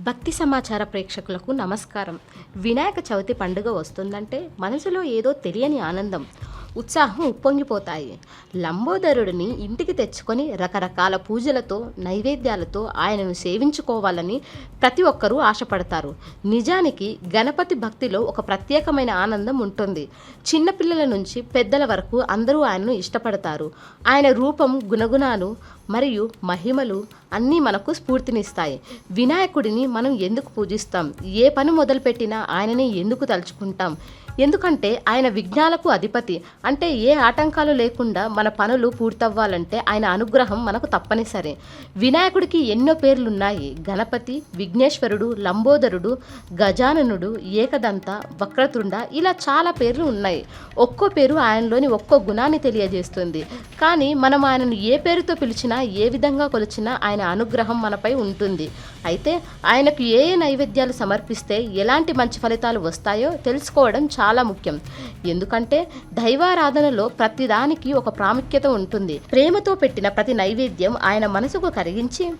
భక్తి సమాచార ప్రేక్షకులకు నమస్కారం. వినాయక చవితి పండుగ వస్తుందంటే మనసులో ఏదో తెలియని ఆనందం ఉత్సాహం ఉప్పొంగిపోతాయి. లంబోదరుడిని ఇంటికి తెచ్చుకొని రకరకాల పూజలతో నైవేద్యాలతో ఆయనను సేవించుకోవాలని ప్రతి ఒక్కరూ ఆశపడతారు. నిజానికి గణపతి భక్తిలో ఒక ప్రత్యేకమైన ఆనందం ఉంటుంది. చిన్నపిల్లల నుంచి పెద్దల వరకు అందరూ ఆయనను ఇష్టపడతారు. ఆయన రూపం గుణగుణాలు మరియు మహిమలు అన్నీ మనకు స్ఫూర్తినిస్తాయి. వినాయకుడిని మనం ఎందుకు పూజిస్తాం? ఏ పని మొదలుపెట్టినా ఆయనని ఎందుకు తలుచుకుంటాం? ఎందుకంటే ఆయన విఘ్నాలకు అధిపతి. అంటే ఏ ఆటంకాలు లేకుండా మన పనులు పూర్తవ్వాలంటే ఆయన అనుగ్రహం మనకు తప్పనిసరి. వినాయకుడికి ఎన్నో పేర్లున్నాయి. గణపతి విఘ్నేశ్వరుడు లంబోదరుడు గజాననుడు ఏకదంత వక్రతుండ ఇలా చాలా పేర్లు ఉన్నాయి. ఒక్కో పేరు ఆయనలోని ఒక్కో గుణాన్ని తెలియజేస్తుంది. కానీ మనం ఆయనను ఏ పేరుతో పిలిచినా ఏ విధంగా కొలిచినా ఆయన అనుగ్రహం మనపై ఉంటుంది. అయితే ఆయనకు ఏ ఏ నైవేద్యాలు సమర్పిస్తే ఎలాంటి మంచి ఫలితాలు వస్తాయో తెలుసుకోవడం చాలా చాలా ముఖ్యం. ఎందుకంటే దైవారాధనలో ప్రతిదానికి ఒక ప్రాముఖ్యత ఉంటుంది. ప్రేమతో పెట్టిన ప్రతి నైవేద్యం ఆయన మనసుకు కరిగించి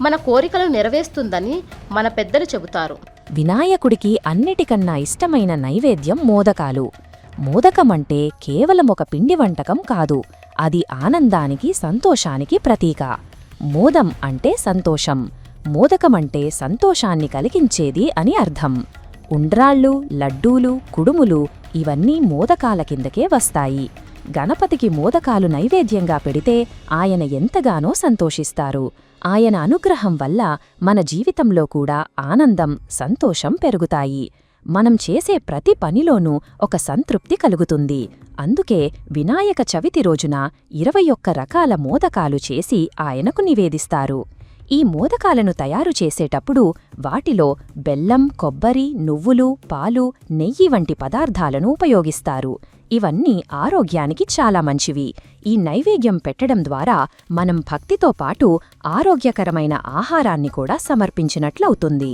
మన కోరికలు నెరవేరుస్తుందని మన పెద్దలు చెబుతారు. వినాయకుడికి అన్నిటికన్నా ఇష్టమైన నైవేద్యం మోదకాలు. మోదకమంటే కేవలం ఒక పిండి వంటకం కాదు. అది ఆనందానికి సంతోషానికి ప్రతీక. మోదం అంటే సంతోషం. మోదకమంటే సంతోషాన్ని కలిగించేది అని అర్థం. ఉండ్రాళ్ళు లడ్డూలు కుడుములు ఇవన్నీ మోదకాల కిందకే వస్తాయి. గణపతికి మోదకాలు నైవేద్యంగా పెడితే ఆయన ఎంతగానో సంతోషిస్తారు. ఆయన అనుగ్రహం వల్ల మన జీవితంలో కూడా ఆనందం సంతోషం పెరుగుతాయి. మనం చేసే ప్రతి పనిలోనూ ఒక సంతృప్తి కలుగుతుంది. అందుకే వినాయక చవితి రోజున ఇరవై ఒక్క రకాల మోదకాలు చేసి ఆయనకు నివేదిస్తారు. ఈ మోదకాలను తయారు చేసేటప్పుడు వాటిలో బెల్లం కొబ్బరి నువ్వులు పాలు నెయ్యి వంటి పదార్థాలను ఉపయోగిస్తారు. ఇవన్నీ ఆరోగ్యానికి చాలా మంచివి. ఈ నైవేద్యం పెట్టడం ద్వారా మనం భక్తితో పాటు ఆరోగ్యకరమైన ఆహారాన్ని కూడా సమర్పించినట్లవుతుంది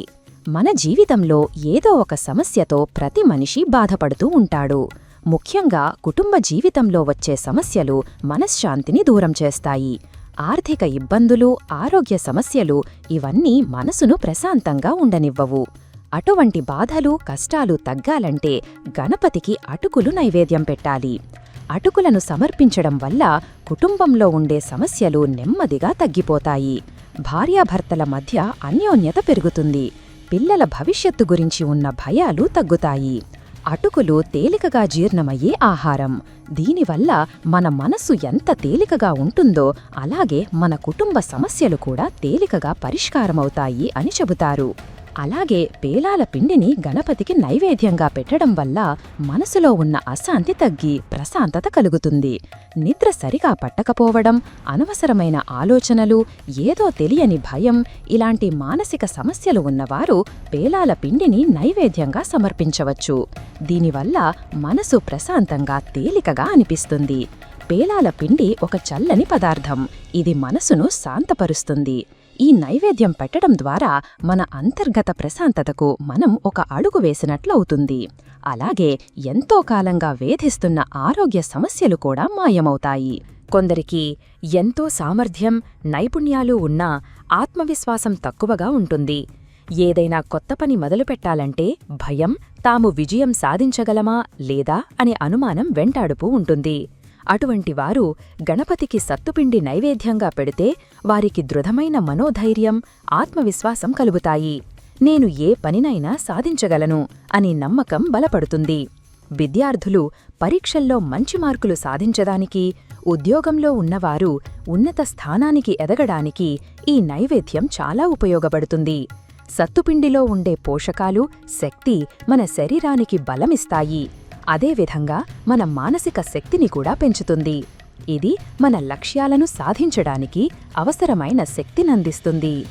మన జీవితంలో ఏదో ఒక సమస్యతో ప్రతి మనిషి బాధపడుతూ ఉంటాడు. ముఖ్యంగా కుటుంబ జీవితంలో వచ్చే సమస్యలు మనశ్శాంతిని దూరం చేస్తాయి. ఆర్థిక ఇబ్బందులు ఆరోగ్య సమస్యలు ఇవన్నీ మనసును ప్రశాంతంగా ఉండనివ్వవు. అటువంటి బాధలు కష్టాలు తగ్గాలంటే గణపతికి అటుకులు నైవేద్యం పెట్టాలి. అటుకులను సమర్పించడం వల్ల కుటుంబంలో ఉండే సమస్యలు నెమ్మదిగా తగ్గిపోతాయి. భార్యాభర్తల మధ్య అన్యోన్యత పెరుగుతుంది. పిల్లల భవిష్యత్తు గురించి ఉన్న భయాలు తగ్గుతాయి. అటుకులు తేలికగా జీర్ణమయ్యే ఆహారం. దీనివల్ల మన మనస్సు ఎంత తేలికగా ఉంటుందో అలాగే మన కుటుంబ సమస్యలు కూడా తేలికగా పరిష్కారమవుతాయి అని చెబుతారు. అలాగే పేలాల పిండిని గణపతికి నైవేద్యంగా పెట్టడం వల్ల మనసులో ఉన్న అశాంతి తగ్గి ప్రశాంతత కలుగుతుంది. నిద్ర సరిగా పట్టకపోవడం అనవసరమైన ఆలోచనలు ఏదో తెలియని భయం ఇలాంటి మానసిక సమస్యలు ఉన్నవారు పేలాల పిండిని నైవేద్యంగా సమర్పించవచ్చు. దీనివల్ల మనసు ప్రశాంతంగా తేలికగా అనిపిస్తుంది. పేలాల పిండి ఒక చల్లని పదార్థం. ఇది మనసును శాంతపరుస్తుంది. ఈ నైవేద్యం పెట్టడం ద్వారా మన అంతర్గత ప్రశాంతతకు మనం ఒక అడుగు వేసినట్లవుతుంది అలాగే ఎంతో కాలంగా వేధిస్తున్న ఆరోగ్య సమస్యలు కూడా మాయమవుతాయి. కొందరికి ఎంతో సామర్థ్యం నైపుణ్యాలు ఉన్నా ఆత్మవిశ్వాసం తక్కువగా ఉంటుంది. ఏదైనా కొత్త పని మొదలుపెట్టాలంటే భయం తాము విజయం సాధించగలమా లేదా అనే అనుమానం వెంటాడుతూ ఉంటుంది. అటువంటి వారు గణపతికి సత్తుపిండి నైవేద్యంగా పెడితే వారికి దృఢమైన మనోధైర్యం ఆత్మవిశ్వాసం కలుగుతాయి. నేను ఏ పనినైనా సాధించగలను అని నమ్మకం బలపడుతుంది. విద్యార్థులు పరీక్షల్లో మంచి మార్కులు సాధించడానికి ఉద్యోగంలో ఉన్నవారు ఉన్నత స్థానానికి ఎదగడానికి ఈ నైవేద్యం చాలా ఉపయోగపడుతుంది. సత్తుపిండిలో ఉండే పోషకాలు శక్తి మన శరీరానికి బలమిస్తాయి. అదేవిధంగా మన మానసిక శక్తిని కూడా పెంచుతుంది. ఇది మన లక్ష్యాలను సాధించడానికి అవసరమైన శక్తినందిస్తుంది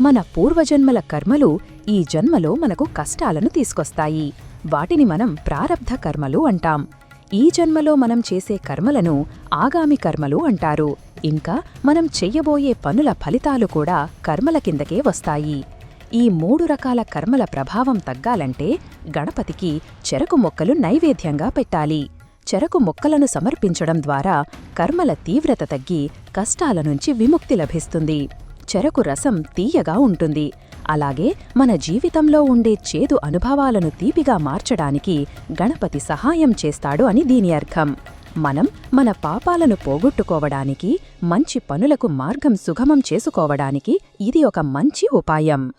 మన పూర్వజన్మల కర్మలు ఈ జన్మలో మనకు కష్టాలను తీసుకొస్తాయి. వాటిని మనం ప్రారబ్ధ కర్మలు అంటాం. ఈ జన్మలో మనం చేసే కర్మలను ఆగామి కర్మలు అంటారు. ఇంకా మనం చెయ్యబోయే పనుల ఫలితాలు కూడా కర్మల కిందకే వస్తాయి. ఈ మూడు రకాల కర్మల ప్రభావం తగ్గాలంటే గణపతికి చెరకు మొక్కలు నైవేద్యంగా పెట్టాలి. చెరకు మొక్కలను సమర్పించడం ద్వారా కర్మల తీవ్రత తగ్గి కష్టాల నుంచి విముక్తి లభిస్తుంది. చెరకు రసం తీయగా ఉంటుంది. అలాగే మన జీవితంలో ఉండే చేదు అనుభవాలను తీపిగా మార్చడానికి గణపతి సహాయం చేస్తాడు అని దీని అర్థం. మనం మన పాపాలను పోగొట్టుకోవడానికి మంచి పనులకు మార్గం సుగమం చేసుకోవడానికి ఇది ఒక మంచి ఉపాయం.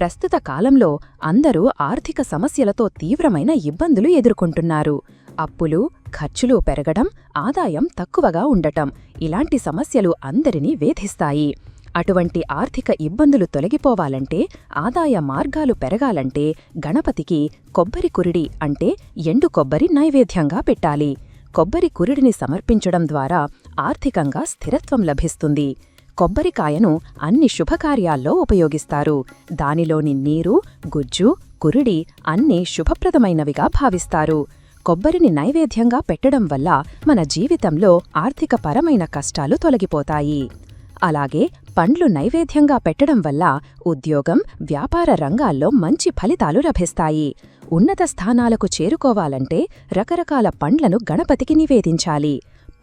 ప్రస్తుత కాలంలో అందరూ ఆర్థిక సమస్యలతో తీవ్రమైన ఇబ్బందులు ఎదుర్కొంటున్నారు. అప్పులు ఖర్చులు పెరగడం ఆదాయం తక్కువగా ఉండటం ఇలాంటి సమస్యలు అందరినీ వేధిస్తాయి. అటువంటి ఆర్థిక ఇబ్బందులు తొలగిపోవాలంటే ఆదాయ మార్గాలు పెరగాలంటే గణపతికి కొబ్బరి కురిడి అంటే ఎండు కొబ్బరి నైవేద్యంగా పెట్టాలి. కొబ్బరి కురిడిని సమర్పించడం ద్వారా ఆర్థికంగా స్థిరత్వం లభిస్తుంది. కొబ్బరికాయను అన్ని శుభకార్యాల్లో ఉపయోగిస్తారు. దానిలోని నీరు గుజ్జు కురుడి అన్నీ శుభప్రదమైనవిగా భావిస్తారు. కొబ్బరిని నైవేద్యంగా పెట్టడం వల్ల మన జీవితంలో ఆర్థికపరమైన కష్టాలు తొలగిపోతాయి. అలాగే పండ్లు నైవేద్యంగా పెట్టడం వల్ల ఉద్యోగం వ్యాపార రంగాల్లో మంచి ఫలితాలు లభిస్తాయి. ఉన్నత స్థానాలకు చేరుకోవాలంటే రకరకాల పండ్లను గణపతికి నివేదించాలి.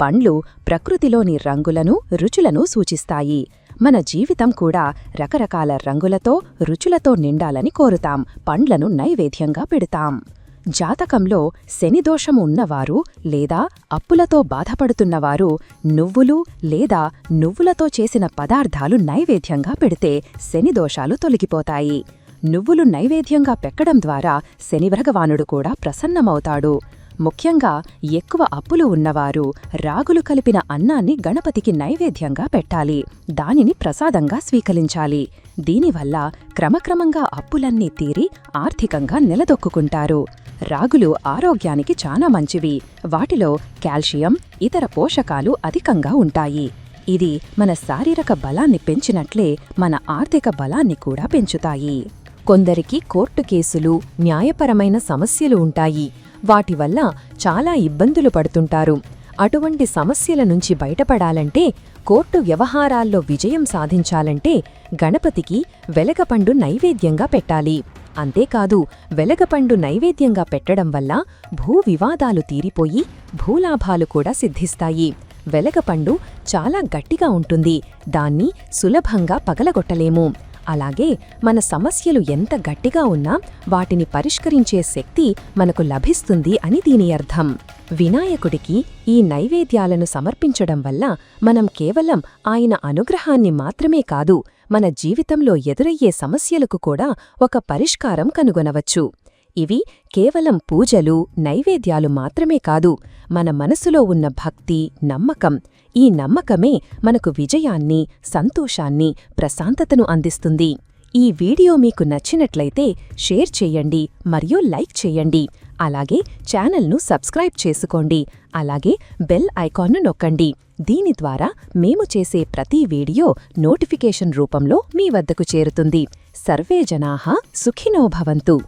పండ్లు ప్రకృతిలోని రంగులను రుచులను సూచిస్తాయి. మన జీవితం కూడా రకరకాల రంగులతో రుచులతో నిండాలని కోరుతాం. పండ్లను నైవేద్యంగా పెడతాం. జాతకంలో శనిదోషము ఉన్నవారు లేదా అప్పులతో బాధపడుతున్నవారు నువ్వులు లేదా నువ్వులతో చేసిన పదార్థాలు నైవేద్యంగా పెడితే శనిదోషాలు తొలగిపోతాయి. నువ్వులు నైవేద్యంగా పెట్టడం ద్వారా శనిభగవానుడు కూడా ప్రసన్నమవుతాడు. ముఖ్యంగా ఎక్కువ అప్పులు ఉన్నవారు రాగులు కలిపిన అన్నాన్ని గణపతికి నైవేద్యంగా పెట్టాలి. దానిని ప్రసాదంగా స్వీకరించాలి. దీనివల్ల క్రమక్రమంగా అప్పులన్నీ తీరి ఆర్థికంగా నిలదొక్కుంటారు రాగులు ఆరోగ్యానికి చాలా మంచివి. వాటిలో కాల్షియం ఇతర పోషకాలు అధికంగా ఉంటాయి. ఇది మన శారీరక బలాన్ని పెంచినట్లే మన ఆర్థిక బలాన్ని కూడా పెంచుతాయి. కొందరికి కోర్టు కేసులు న్యాయపరమైన సమస్యలు ఉంటాయి. వాటి వల్ల చాలా ఇబ్బందులు పడుతుంటారు. అటువంటి సమస్యల నుంచి బయటపడాలంటే కోర్టు వ్యవహారాల్లో విజయం సాధించాలంటే గణపతికి వెలగపండు నైవేద్యంగా పెట్టాలి. అంతేకాదు వెలగపండు నైవేద్యంగా పెట్టడం వల్ల భూ వివాదాలు తీరిపోయి భూలాభాలు కూడా సిద్ధిస్తాయి. వెలగపండు చాలా గట్టిగా ఉంటుంది. దాన్ని సులభంగా పగలగొట్టలేము. అలాగే మన సమస్యలు ఎంత గట్టిగా ఉన్నా వాటిని పరిష్కరించే శక్తి మనకు లభిస్తుంది అని దీని అర్థం. వినాయకుడికి ఈ నైవేద్యాలను సమర్పించడం వల్ల మనం కేవలం ఆయన అనుగ్రహాన్ని మాత్రమే కాదు మన జీవితంలో ఎదురయ్యే సమస్యలకు కూడా ఒక పరిష్కారం కనుగొనవచ్చు. ఇవి కేవలం పూజలు నైవేద్యాలు మాత్రమే కాదు మన మనసులో ఉన్న భక్తి నమ్మకం. ఈ నమ్మకమే మనకు విజయాన్ని సంతోషాన్ని ప్రశాంతతను అందిస్తుంది. ఈ వీడియో మీకు నచ్చినట్లయితే షేర్ చేయండి మరియు లైక్ చేయండి. అలాగే ఛానల్ను సబ్స్క్రైబ్ చేసుకోండి. అలాగే బెల్ ఐకాన్ను నొక్కండి. దీని ద్వారా మేము చేసే ప్రతి వీడియో నోటిఫికేషన్ రూపంలో మీ వద్దకు చేరుతుంది. సర్వే జనాహ సుఖినోభవంతు